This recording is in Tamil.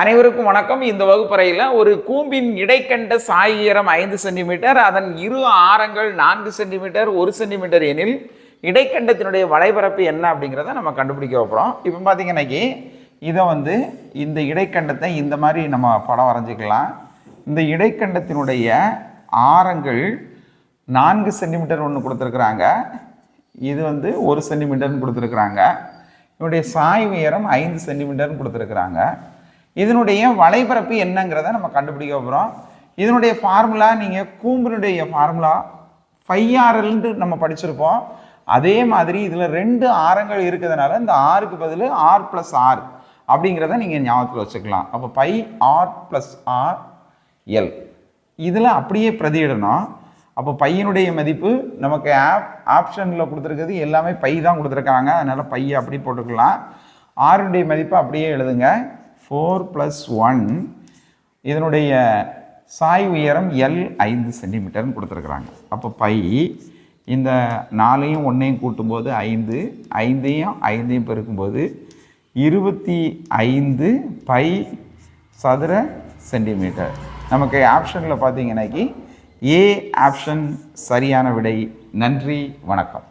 அனைவருக்கும் வணக்கம். இந்த வகுப்பறையில் ஒரு கூம்பின் இடைக்கண்ட சாய் ஐந்து சென்டிமீட்டர் அதன் இரு ஆரங்கள் நான்கு சென்டிமீட்டர் ஒரு சென்டிமீட்டர் எனில் இடைக்கண்டத்தினுடைய வளைபரப்பு என்ன அப்படிங்கிறத நம்ம கண்டுபிடிக்க போகிறோம் இப்போ பார்த்தீங்கன்னாக்கி இதை வந்து இந்த இடைக்கண்டத்தை இந்த மாதிரி நம்ம படம் வரைஞ்சிக்கலாம். இந்த இடைக்கண்டத்தினுடைய ஆரங்கள் நான்கு சென்டிமீட்டர் ஒன்று கொடுத்துருக்குறாங்க. இது வந்து ஒரு சென்டிமீட்டர்னு கொடுத்துருக்குறாங்க. இதனுடைய சாய் உயரம் ஐந்து சென்டிமீட்டர்னு கொடுத்துருக்குறாங்க. இதனுடைய வலைபரப்பு என்னங்கிறத நம்ம கண்டுபிடிக்க போகிறோம் இதனுடைய ஃபார்முலா நீங்கள் கூம்பினுடைய ஃபார்முலா ஃபைவ் ஆர்எல்ன்ட்டு நம்ம படிச்சிருப்போம். அதே மாதிரி இதில் ரெண்டு ஆரங்கள் இருக்கிறதுனால இந்த ஆறுக்கு பதில் ஆர் ப்ளஸ் ஆர் அப்படிங்கிறத நீங்கள் ஞாபகத்தில் வச்சுக்கலாம். அப்போ pi R plus R L இதில் அப்படியே பிரதியிடணும். அப்போ பையனுடைய மதிப்பு நமக்கு ஆப் ஆப்ஷனில் கொடுத்துருக்கிறது எல்லாமே பை தான் கொடுத்துருக்காங்க. அதனால் பையை அப்படி போட்டுக்கலாம். ஆருடைய மதிப்பு அப்படியே எழுதுங்க. ஃபோர் ப்ளஸ் ஒன் இதனுடைய சாய் உயரம் எல் ஐந்து சென்டிமீட்டர்னு கொடுத்துருக்குறாங்க. அப்போ பை இந்த நாலையும் ஒன்றையும் கூட்டும்போது ஐந்து ஐந்தையும் ஐந்தையும் பெருக்கும்போது இருபத்தி ஐந்து பை சதுர சென்டிமீட்டர் நமக்கு ஆப்ஷனில் பார்த்தீங்கன்னாக்கி ஏ ஆப்ஷன் சரியான விடை. நன்றி வணக்கம்.